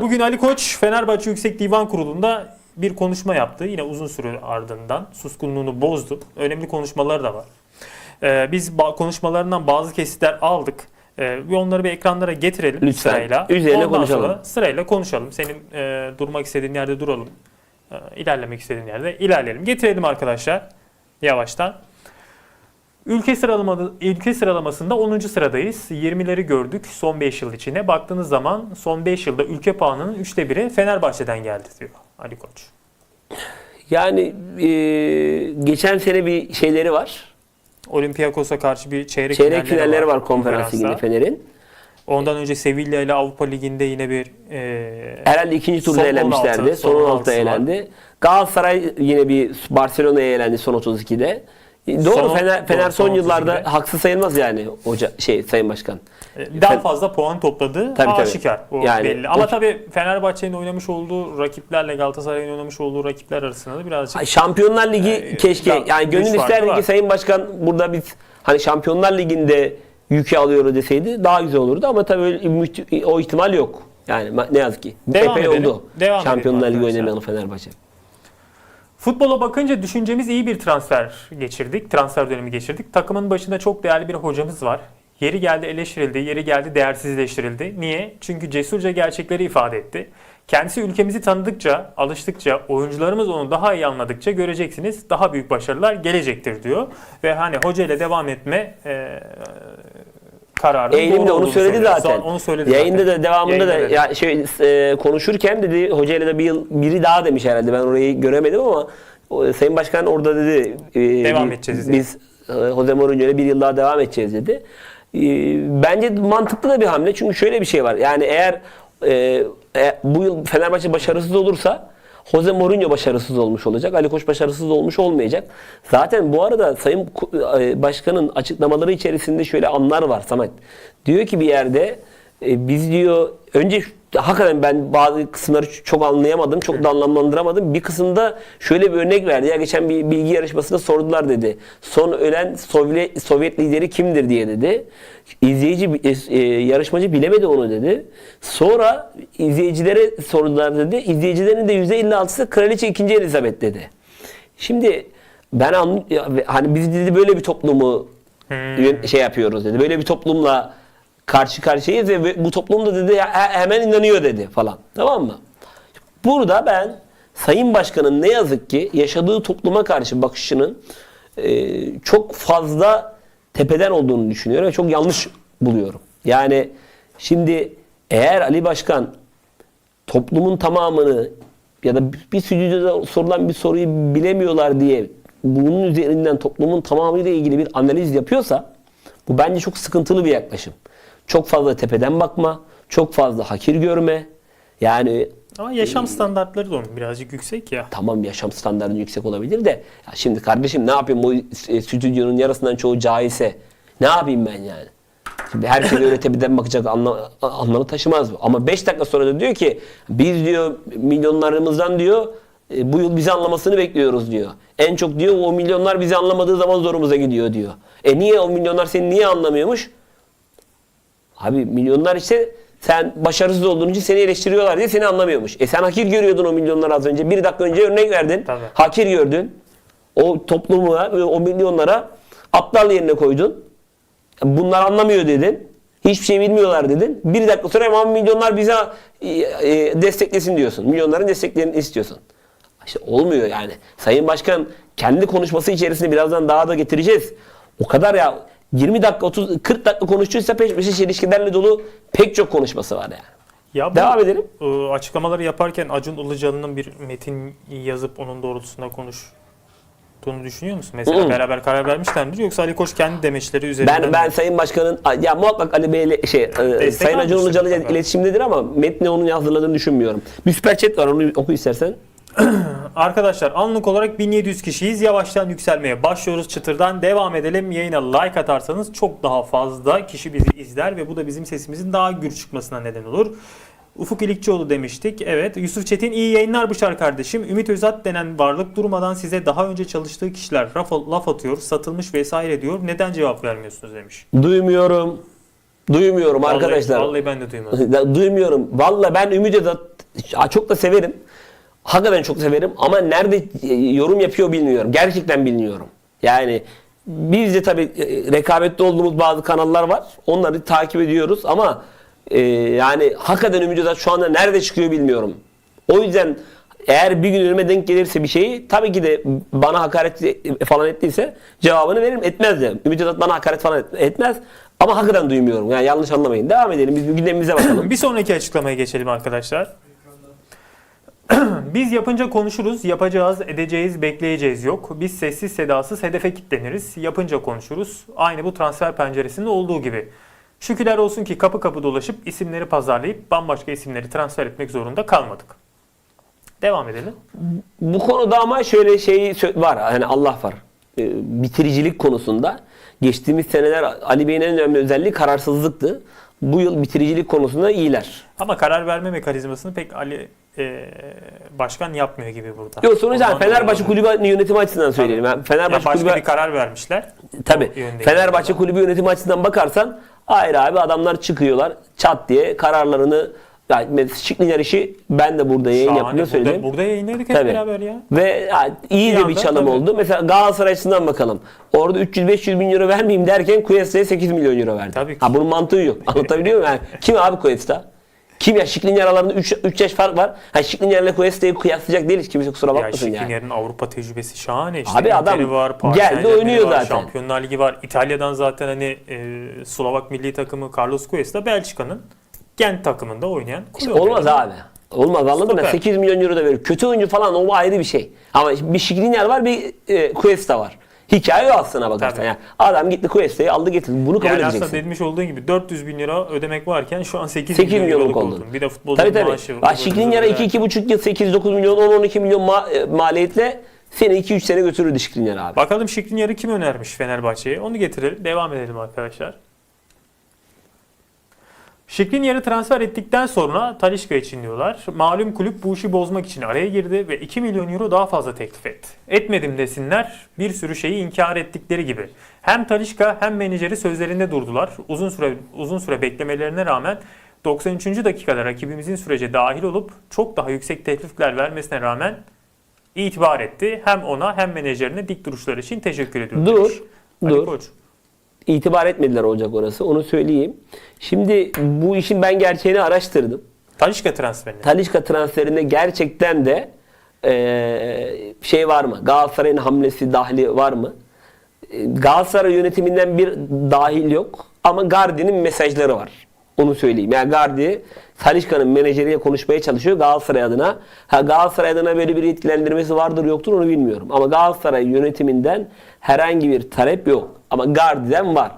Bugün Ali Koç Fenerbahçe Yüksek Divan Kurulu'nda bir konuşma yaptı. Yine uzun süre ardından suskunluğunu bozdu. Önemli konuşmaları da var. Ee, biz konuşmalarından bazı kesitler aldık. Ee, onları bir ekranlara getirelim Lütfen. sırayla. Üzerine Ondan konuşalım. sonra sırayla konuşalım. Senin e, durmak istediğin yerde duralım. E, ilerlemek istediğin yerde ilerleyelim. Getirelim arkadaşlar yavaştan. Ülke sıralama ülke sıralamasında 10. sıradayız. 20'leri gördük son 5 yıl içine. Baktığınız zaman son 5 yılda ülke puanının 3'te 1'i Fenerbahçe'den geldi diyor Ali Koç. Yani e, geçen sene bir şeyleri var. Olympiakos'a karşı bir çeyrek, Çeyrek finalleri var konferans konferansta. liginde Fener'in. Ondan önce Sevilla ile Avrupa Ligi'nde yine bir e, Herhalde ikinci turda elenmişlerdi. 16, Son son 16'da 16'sı var. elendi. Galatasaray yine bir Barcelona'ya elendi son 32'de. E, Doğru Son- Fener, Fener doğru, son son yıllarda 32'de. haksız sayılmaz yani hoca şey sayın başkan. E, daha Fen- fazla puan topladı. Tabii, tabii. aşikar. O Yani belli. Ama o- tabii Fenerbahçe'nin oynamış olduğu rakiplerle Galatasaray'ın oynamış olduğu rakipler arasında da birazcık Şampiyonlar Ligi Ee, keşke daha yani gönül isterdi ki sayın başkan burada biz hani Şampiyonlar Ligi'nde yükü alıyor deseydi daha güzel olurdu ama tabii o ihtimal yok. Yani ne yazık ki. Devam Epey edelim. oldu. Devam Şampiyonlar Ligi oynamayalı Fenerbahçe. Futbola bakınca düşüncemiz iyi bir transfer geçirdik. Transfer dönemi geçirdik. Takımın başında çok değerli bir hocamız var. Yeri geldi eleştirildi, yeri geldi değersizleştirildi. Niye? Çünkü cesurca gerçekleri ifade etti. Kendisi ülkemizi tanıdıkça, alıştıkça, oyuncularımız onu daha iyi anladıkça göreceksiniz daha büyük başarılar gelecektir diyor. Ve hani hoca ile devam etme e, kararı Eğilim de onu söyledi zaten. Onu söyledi Yayında zaten. da devamında da Yayında ya şey e, konuşurken dedi hocayla da bir yıl biri daha demiş herhalde. Ben orayı göremedim ama o, Sayın Başkan orada dedi e, Devam edeceğiz. Biz e, Jose Mourinho'yla bir yıl daha devam edeceğiz dedi. E, bence mantıklı da bir hamle. Çünkü şöyle bir şey var. Yani eğer e, e, bu yıl Fenerbahçe başarısız olursa Jose Mourinho başarısız olmuş olacak. Ali Koç başarısız olmuş olmayacak. Zaten bu arada Sayın e, Başkan'ın açıklamaları içerisinde şöyle anlar var Samet. Diyor ki bir yerde e, biz diyor önce hakikaten ben bazı kısımları çok anlayamadım, çok da anlamlandıramadım. Bir kısımda şöyle bir örnek verdi. Ya geçen bir bilgi yarışmasında sordular dedi. Son ölen Sovyet, Sovyet lideri kimdir diye dedi. İzleyici e, yarışmacı bilemedi onu dedi. Sonra izleyicilere sordular dedi. İzleyicilerin de %56'sı Kraliçe 2. Elizabeth dedi. Şimdi ben hani biz dedi böyle bir toplumu yön- şey yapıyoruz dedi. Böyle bir toplumla karşı karşıyayız ve bu toplum da dedi "he- hemen inanıyor dedi falan. Tamam mı? Burada ben Sayın Başkan'ın ne yazık ki yaşadığı topluma karşı bakışının e, çok fazla tepeden olduğunu düşünüyorum ve çok yanlış buluyorum. Yani şimdi eğer Ali Başkan toplumun tamamını ya da bir stüdyoda sorulan bir soruyu bilemiyorlar diye bunun üzerinden toplumun tamamıyla ilgili bir analiz yapıyorsa bu bence çok sıkıntılı bir yaklaşım. Çok fazla tepeden bakma, çok fazla hakir görme. Yani Ama yaşam standartları da onun birazcık yüksek ya. tamam yaşam standartı yüksek olabilir de ya şimdi kardeşim ne yapayım bu e, stüdyonun yarısından çoğu cahilse ne yapayım ben yani? Şimdi herkes öyle tepeden bakacak anla, anlamı taşımaz bu. Ama 5 dakika sonra da diyor ki biz diyor milyonlarımızdan diyor e, bu yıl bizi anlamasını bekliyoruz diyor. En çok diyor o milyonlar bizi anlamadığı zaman zorumuza gidiyor diyor. E niye o milyonlar seni niye anlamıyormuş? Abi milyonlar işte sen başarısız olduğun için seni eleştiriyorlar diye seni anlamıyormuş. E sen hakir görüyordun o milyonları az önce. Bir dakika önce örnek verdin. Tabii. Hakir gördün. O toplumu, o milyonlara aptal yerine koydun. Bunlar anlamıyor dedin. Hiçbir şey bilmiyorlar dedin. Bir dakika sonra ama milyonlar bize e, e, desteklesin diyorsun. Milyonların desteklerini istiyorsun. İşte olmuyor yani. Sayın Başkan kendi konuşması içerisinde birazdan daha da getireceğiz. O kadar ya 20 dakika 30 40 dakika konuştuysa peş peşe çelişkilerle dolu pek çok konuşması var yani. Ya bu, Devam edelim. e, açıklamaları yaparken Acun Ilıcalı'nın bir metin yazıp onun doğrultusunda konuştuğunu düşünüyor musun? Mesela Hı. beraber karar vermişler midir yoksa Ali Koç kendi demeçleri üzerinden Ben ben mi? Sayın Başkan'ın ya muhakkak Ali Bey'le şey e, Sayın Acun Ilıcalı iletişimdedir ama metni onun hazırladığını düşünmüyorum. Bir süper chat var onu oku istersen. Arkadaşlar anlık olarak 1700 kişiyiz. Yavaştan yükselmeye başlıyoruz çıtırdan. Devam edelim. Yayına like atarsanız çok daha fazla kişi bizi izler ve bu da bizim sesimizin daha gür çıkmasına neden olur. Ufuk İlikçioğlu demiştik. Evet. Yusuf Çetin iyi yayınlar Bışar kardeşim. Ümit Özat denen varlık durmadan size daha önce çalıştığı kişiler laf, laf atıyor, satılmış vesaire diyor. Neden cevap vermiyorsunuz demiş. Duymuyorum. Duymuyorum Vallahi- arkadaşlar. Vallahi ben de duymadım. Duymuyorum. Valla ben Ümit Özat çok da severim. Hakikaten çok severim ama nerede e, yorum yapıyor bilmiyorum. Gerçekten bilmiyorum. Yani biz de tabii e, rekabette olduğumuz bazı kanallar var. Onları takip ediyoruz ama e, yani hakikaten Ümit Özdağ şu anda nerede çıkıyor bilmiyorum. O yüzden eğer bir gün önüme denk gelirse bir şeyi tabii ki de bana hakaret falan ettiyse cevabını veririm. Etmez de. Ümit Özdağ bana hakaret falan et- etmez. Ama hakikaten duymuyorum. Yani yanlış anlamayın. Devam edelim. Biz gündemimize bakalım. Bir sonraki açıklamaya geçelim arkadaşlar. Biz yapınca konuşuruz, yapacağız, edeceğiz, bekleyeceğiz yok. Biz sessiz sedasız hedefe kitleniriz, yapınca konuşuruz. Aynı bu transfer penceresinde olduğu gibi. Şükürler olsun ki kapı kapı dolaşıp isimleri pazarlayıp bambaşka isimleri transfer etmek zorunda kalmadık. Devam edelim. Bu konuda ama şöyle şey var. Hani Allah var. Ee, bitiricilik konusunda geçtiğimiz seneler Ali Bey'in en önemli özelliği kararsızlıktı. Bu yıl bitiricilik konusunda iyiler. Ama karar verme mekanizmasını pek Ali e, Başkan yapmıyor gibi burada. Yok sonuçta Ondan Fenerbahçe dolayı- kulübü yönetimi açısından söyleyelim. Yani Ya Fenerbahçe başka kulübü bir karar vermişler. tabii O yönde Fenerbahçe kulübü yönetimi açısından bakarsan hayır abi adamlar çıkıyorlar çat diye kararlarını yani Şiklinger işi ben de burada yayın Şahane. yaptığımda söyledim. Burada, burada yayınladık hep Tabii. beraber ya. Ve ya, iyi Bir de bir anda çalım tabii. oldu. Mesela Galatasaray açısından bakalım. Orada 300-500 bin euro vermeyeyim derken Cuesta'ya 8 milyon euro verdi. Tabii ki. Ha bunun mantığı yok. Anlatabiliyor muyum? Yani, kim abi Cuesta? Kim ya? Şiklinger aralarında 3, 3 yaş fark var. Ha Şiklinger ile Cuesta'yı kıyaslayacak değiliz. Kimse kusura Ya bakmasın yani. Şikrinier'in Avrupa tecrübesi şahane. İşte Abi adam var, Paris geldi, oynuyor var, zaten. Şampiyonlar Ligi var. İtalya'dan zaten hani e, Slovak milli takımı Carlos Cuesta Belçika'nın Gent takımında oynayan. İşte olmaz oyuncusu. abi. Olmaz anladın mı? Stoper. 8 milyon euro da verir. Kötü oyuncu falan o ayrı bir şey. Ama bir Şiklinger var bir e, Cuesta var. Hikaye o aslına bakarsan. Tabii. Yani adam gitti Cuesta'yı aldı getirdi. Bunu kabul Yani edeceksin. aslında demiş olduğun gibi 400 bin lira ödemek varken şu an 8, 8 milyon milyonluk euroluk oldu. oldu. Bir de futbolcu Tabii tabii. maaşı. Bak Şikrinier'e 2-2,5 yıl 8-9 milyon 10-12 milyon ma- e, maliyetle seni 2-3 sene götürürdü Şikrinyer abi. Bakalım Şikrinier'i kim önermiş Fenerbahçe'ye? Onu getirelim. Devam edelim arkadaşlar. Şikrinier'i transfer ettikten sonra Talişka için diyorlar. Malum kulüp bu işi bozmak için araya girdi ve 2 milyon euro daha fazla teklif etti. Etmedim desinler bir sürü şeyi inkar ettikleri gibi. Hem Talişka hem menajeri sözlerinde durdular. Uzun süre uzun süre beklemelerine rağmen 93. dakikada rakibimizin sürece dahil olup çok daha yüksek teklifler vermesine rağmen itibar etti. Hem ona hem menajerine dik duruşları için teşekkür ediyorum. Dur, demiş. Dur. Koç. İtibar etmediler olacak orası. Onu söyleyeyim. Şimdi bu işin ben gerçeğini araştırdım. Talişka transferini. Talişka transferinde gerçekten de eee, şey var mı? Galatasaray'ın hamlesi dahili var mı? E, Galatasaray yönetiminden bir dahil yok. Ama Gardi'nin mesajları var. Onu söyleyeyim. Yani Gardi Talişka'nın menajeriyle konuşmaya çalışıyor Galatasaray adına. Ha Galatasaray adına böyle bir yetkilendirmesi vardır yoktur onu bilmiyorum. Ama Galatasaray yönetiminden herhangi bir talep yok. Ama Gardi'den var.